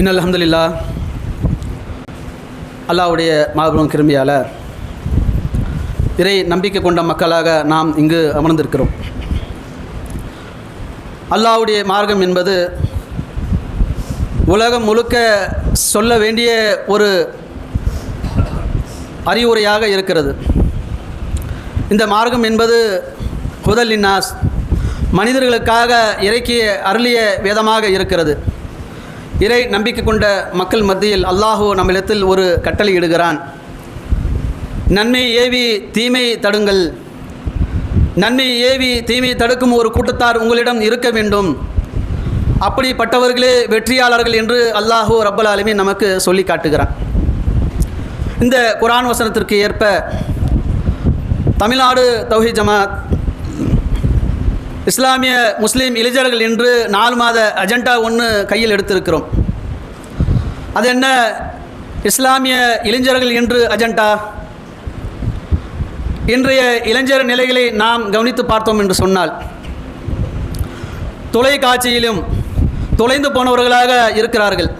இன்னல் அல்ஹம்துலில்லா அல்லாஹ்வுடைய மாபெரும் கிருமியால் இறை நம்பிக்கை கொண்ட மக்களாக நாம் இங்கு அமர்ந்திருக்கிறோம். அல்லாவுடைய மார்க்கம் என்பது உலகம் முழுக்க சொல்ல வேண்டிய ஒரு அறிவுரையாக இருக்கிறது. இந்த மார்க்கம் என்பது ஹுதல் இன்னாஸ் மனிதர்களுக்காக இறக்கிய அருளிய வேதமாக இருக்கிறது. இறை நம்பிக்கை கொண்ட மக்கள் மத்தியில் அல்லாஹோ நம்மிடத்தில் ஒரு கட்டளை இடுகிறான். நன்மை ஏவி தீமை தடுங்கள். நன்மை ஏவி தீமை தடுக்கும் ஒரு கூட்டத்தார் உங்களிடம் இருக்க வேண்டும். அப்படிப்பட்டவர்களே வெற்றியாளர்கள் என்று அல்லாஹு ரப்பல் நமக்கு சொல்லி காட்டுகிறான். இந்த குரான் வசனத்திற்கு ஏற்ப தமிழ்நாடு தௌஹி ஜமாத் இஸ்லாமிய முஸ்லீம் இளைஞர்கள் என்று நாலு மாத அஜெண்டா ஒன்று கையில் எடுத்திருக்கிறோம். அது என்ன? இஸ்லாமிய இளைஞர்கள் என்று அஜெண்டா? இன்றைய இளைஞர் நிலைகளை நாம் கவனித்து பார்த்தோம் என்று சொன்னால் தொலைக்காட்சியிலும் தொலைந்து போனவர்களாக இருக்கிறார்கள்.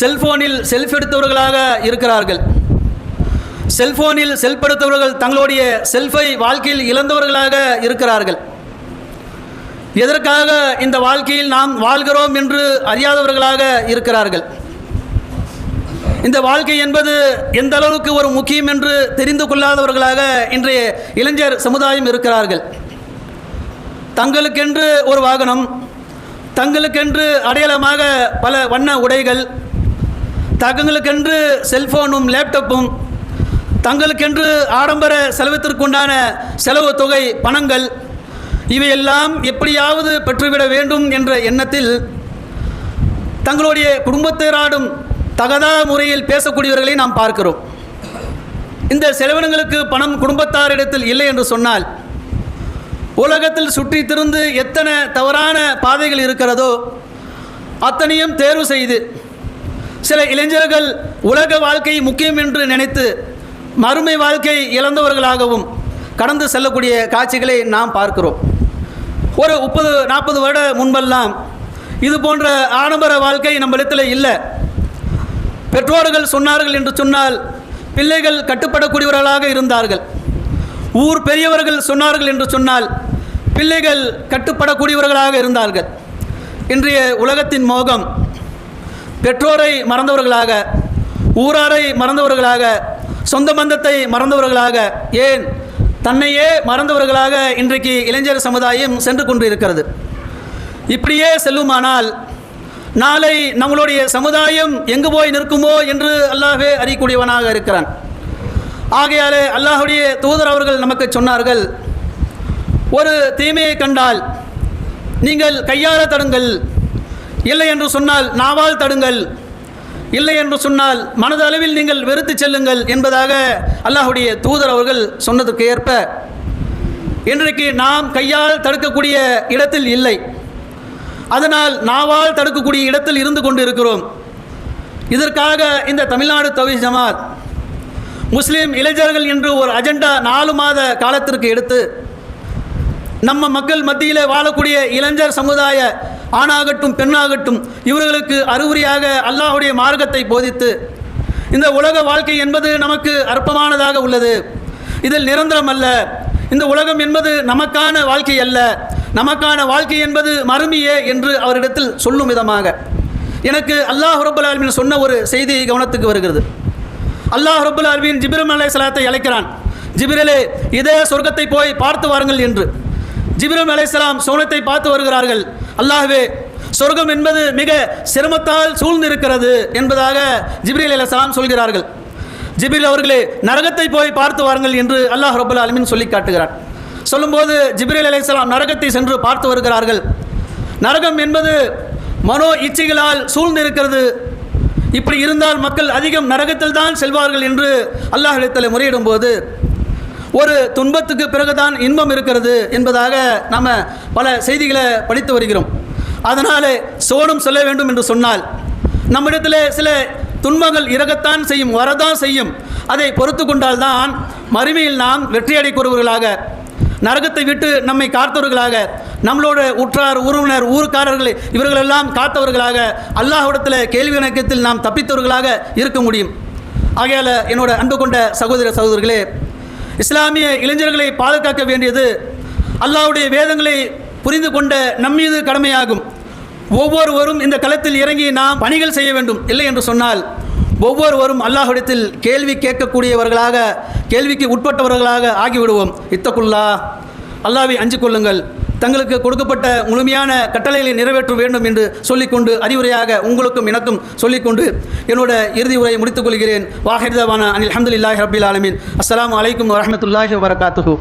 செல்போனில் செல்ஃப் எடுத்தவர்களாக இருக்கிறார்கள். செல்போனில் செல்படுத்தவர்கள் தங்களுடைய செல்ஃபை வாழ்க்கையில் இழந்தவர்களாக இருக்கிறார்கள். எதற்காக இந்த வாழ்க்கையில் நாம் வாழ்கிறோம் என்று அறியாதவர்களாக இருக்கிறார்கள்? இந்த வாழ்க்கை என்பது எந்த அளவுக்கு ஒரு முக்கியம் என்று தெரிந்து கொள்ளாதவர்களாக இன்றைய இளைஞர் சமுதாயம் இருக்கிறார்கள். தங்களுக்கென்று ஒரு வாகனம் தங்களுக்கென்று அடையாளமாக பல வண்ண உடைகள் தங்களுக்கென்று செல்ஃபோனும் லேப்டாப்பும் தங்களுக்கென்று ஆடம்பர செலவத்திற்குண்டான செலவு தொகை பணங்கள் இவையெல்லாம் எப்படியாவது பெற்றுவிட வேண்டும் என்ற எண்ணத்தில் தங்களுடைய குடும்பத்தினராடும் தகதா முறையில் பேசக்கூடியவர்களை நாம் பார்க்கிறோம். இந்த செலவினங்களுக்கு பணம் குடும்பத்தாரிடத்தில் இல்லை என்று சொன்னால் உலகத்தில் சுற்றி திருந்து எத்தனை தவறான பாதைகள் இருக்கிறதோ அத்தனையும் தேர்வு செய்து சில இளைஞர்கள் உலக வாழ்க்கை முக்கியம் என்று நினைத்து மறுமை வாழ்க்கை இழந்தவர்களாகவும் கடந்து செல்லக்கூடிய காட்சிகளை நாம் பார்க்கிறோம். ஒரு முப்பது நாற்பது வருட முன்பெல்லாம் இது போன்ற ஆடம்பர வாழ்க்கை நம்மளிடத்தில் இல்லை. பெற்றோர்கள் சொன்னார்கள் என்று சொன்னால் பிள்ளைகள் கட்டுப்படக்கூடியவர்களாக இருந்தார்கள். ஊர் பெரியவர்கள் சொன்னார்கள் என்று சொன்னால் பிள்ளைகள் கட்டுப்படக்கூடியவர்களாக இருந்தார்கள். இன்றைய உலகத்தின் மோகம் பெற்றோரை மறந்தவர்களாக ஊராரை மறந்தவர்களாக சொந்த பந்தத்தை மறந்தவர்களாக ஏன் தன்னையே மறந்தவர்களாக இன்றைக்கு இளைஞர் சமுதாயம் சென்று கொண்டு இருக்கிறது இப்படியே செல்லுமானால் நாளை நம்மளுடைய சமுதாயம் எங்கு போய் நிற்குமோ என்று அல்லாஹே அறியக்கூடியவனாக இருக்கிறான். ஆகையாலே அல்லாஹுடைய தூதர் அவர்கள் நமக்கு சொன்னார்கள் ஒரு தீமையை கண்டால் நீங்கள் கையாள தடுங்கள். இல்லை என்று சொன்னால் நாவால் தடுங்கள். இல்லை என்று சொன்னால் மனதளவில் நீங்கள் வெறுத்து செல்லுங்கள் என்பதாக அல்லாஹுடைய தூதர் அவர்கள் சொன்னதுக்கு ஏற்ப இன்றைக்கு நாம் கையால் தடுக்கக்கூடிய இடத்தில் இல்லை. அதனால் நாவால் தடுக்கக்கூடிய இடத்தில் இருந்து கொண்டு இருக்கிறோம் இதற்காக இந்த தமிழ்நாடு தவி ஜமாத் முஸ்லீம் இளைஞர்கள் என்று ஒரு அஜெண்டா நாலு மாத காலத்திற்கு எடுத்து நம்ம மக்கள் மத்தியில் வாழக்கூடிய இளைஞர் சமுதாய ஆணாகட்டும் பெண்ணாகட்டும் இவர்களுக்கு அறிகுறியாக அல்லாஹுடைய மார்க்கத்தை போதித்து இந்த உலக வாழ்க்கை என்பது நமக்கு அற்பமானதாக உள்ளது. இதில் நிரந்தரம் அல்ல. இந்த உலகம் என்பது நமக்கான வாழ்க்கை அல்ல. நமக்கான வாழ்க்கை என்பது மறுமையே என்று அவரிடத்தில் சொல்லும் விதமாக. எனக்கு அல்லாஹ் ரபுல் ஆலமின் சொன்ன ஒரு செய்தி கவனத்துக்கு வருகிறது. அல்லாஹ் ரபுல் ஆலமின் ஜிபிரம் அலை சலாத்தை அழைக்கிறான். ஜிபிரலே இதே சொர்க்கத்தை போய் பார்த்து வாருங்கள் என்று. ஜிப்ரம் அலைசலாம் சோனத்தை பார்த்து வருகிறார்கள். அல்லாஹ்வே சொர்க்கம் என்பது மிக சிரமத்தால் சூழ்ந்து இருக்கிறது என்பதாக ஜிப்ரீல் அலைசலாம் சொல்கிறார்கள். ஜிபிரில் அவர்களே நரகத்தை போய் பார்த்து வாருங்கள் என்று அல்லாஹ் ரபுல் அலமின் சொல்லி காட்டுகிறார். சொல்லும்போது ஜிப்ரீல் அலைசலாம் நரகத்தை சென்று பார்த்து வருகிறார்கள். நரகம் என்பது மனோ இச்சைகளால் சூழ்ந்து இருக்கிறது இப்படி இருந்தால் மக்கள் அதிகம் நரகத்தில் தான் செல்வார்கள் என்று அல்லாஹ் இடத்தில் முறையிடும் போது ஒரு துன்பத்துக்கு பிறகுதான் இன்பம் இருக்கிறது என்பதாக நாம் பல செய்திகளை படித்து வருகிறோம். அதனால் சோனும் சொல்ல வேண்டும் என்று சொன்னால் நம்மிடத்தில் சில துன்பங்கள் இறகத்தான் செய்யும் வரதான் செய்யும். அதை பொறுத்து கொண்டால்தான் மறுமையில் நாம் வெற்றியடை கூறுவர்களாக நரகத்தை விட்டு நம்மை காத்தவர்களாக நம்மளோட உற்றார் உறவினர் ஊர்க்காரர்களை இவர்களெல்லாம் காத்தவர்களாக அல்லாஹ்விடத்தில் கேள்வி இணக்கத்தில் நாம் தப்பித்தவர்களாக இருக்க முடியும். ஆகையால் என்னோட அன்பு கொண்ட சகோதர சகோதரர்களே இஸ்லாமிய இளைஞர்களை பாதுகாக்க வேண்டியது அல்லாஹ்வுடைய வேதங்களை புரிந்து கொண்ட நம்மீது கடமையாகும். ஒவ்வொருவரும் இந்த களத்தில் இறங்கி நாம் பணிகள் செய்ய வேண்டும். இல்லை என்று சொன்னால் ஒவ்வொருவரும் அல்லாஹிடத்தில் கேள்வி கேட்கக்கூடியவர்களாக கேள்விக்கு உட்பட்டவர்களாக ஆகிவிடுவோம். இத்தக்குல்லா அல்லாவை அஞ்சு கொள்ளுங்கள். தங்களுக்கு கொடுக்கப்பட்ட முழுமையான கட்டளைகளை நிறைவேற்ற வேண்டும் என்று சொல்லிக்கொண்டு அறிவுரையாக உங்களுக்கும் எனக்கும் சொல்லிக்கொண்டு என்னோட இறுதி உரையை முடித்துக் கொள்கிறேன். வாஹிர்தவான அனில் அஹமதுல்லாஹி ரபில் ஆலமின். அஸ்லாம் அலைக்கும் வரமத்துல்லாஹி வபரகாத்துஹு.